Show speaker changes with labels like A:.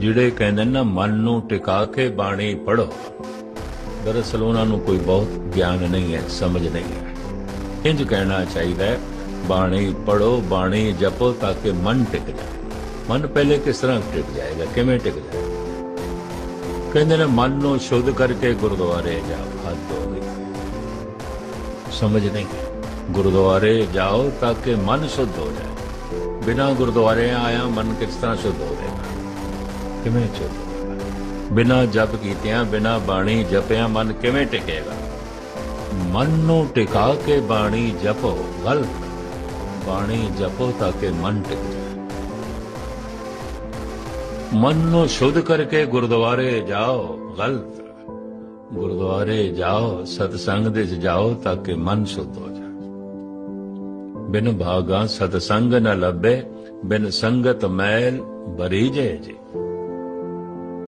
A: ਜਿਹੜੇ ਕਹਿੰਦੇ ਨਾ ਮਨ ਨੂੰ ਟਿਕਾ ਕੇ ਬਾਣੀ ਪੜੋ ਦਰਅਸਲ ਉਹਨਾਂ ਨੂੰ ਕੋਈ ਬਹੁਤ ਗਿਆਨ ਨਹੀਂ ਹੈ, ਸਮਝ ਨਹੀਂ ਹੈ। ਇੰਜ ਕਹਿਣਾ ਚਾਹੀਦਾ ਹੈ, ਬਾਣੀ ਪੜੋ ਬਾਣੀ ਜਪੋ ਤਾਂ ਕਿ ਮਨ ਟਿਕ ਜਾਏ। ਮਨ ਪਹਿਲੇ ਕਿਸ ਤਰ੍ਹਾਂ ਟਿਕ ਜਾਏਗਾ, ਕਿਵੇਂ ਟਿਕ ਜਾਏਗਾ ਕਹਿੰਦੇ ਨੇ, ਮਨ ਨੂੰ ਸ਼ੁੱਧ ਕਰਕੇ ਗੁਰਦੁਆਰੇ ਜਾਓ, ਹੱਥ ਹੋ ਗਈ ਸਮਝ ਨਹੀਂ ਗੁਰਦੁਆਰੇ ਜਾਓ ਤਾਂ ਕਿ ਮਨ ਸ਼ੁੱਧ ਹੋ ਜਾਏ। ਬਿਨਾ ਗੁਰਦੁਆਰੇ ਆਇਆ ਮਨ ਕਿਸ ਤਰ੍ਹਾਂ ਸ਼ੁੱਧ ਹੋ ਜਾਏਗਾ? ਕਿਵੇਂ ਸ਼ੁੱਧ ਬਿਨਾ ਜਪ ਕੀਤਿਆਂ, ਬਿਨਾ ਬਾਣੀ ਜਪਿਆਂ ਮਨ ਕਿਵੇਂ ਟਿਕੇਗਾ? ਮਨ ਨੂੰ ਟਿਕਾ ਕੇ ਬਾਣੀ ਜਪੋ ਗਲਤ ਬਾਣੀ ਜਪੋ ਤਾਂ ਕਿ ਮਨ ਟਿਕ। ਜਾਏ ਮਨ ਨੂੰ ਸ਼ੁੱਧ ਕਰਕੇ ਗੁਰਦੁਆਰੇ ਜਾਓ ਗਲਤ ਗੁਰਦੁਆਰੇ ਜਾਓ, ਸਤਸੰਗ ਦੇ ਚ ਜਾਓ ਤਾਂ ਕਿ ਮਨ ਸ਼ੁੱਧ ਹੋ ਜਾਵੇ। ਬਿਨ ਭਾਗਾ ਸਤਸੰਗ ਨ ਲੱਭੇ, ਬਿਨ ਸੰਗਤ ਮੈਲ ਬਰੀਜੇ ਜੀ।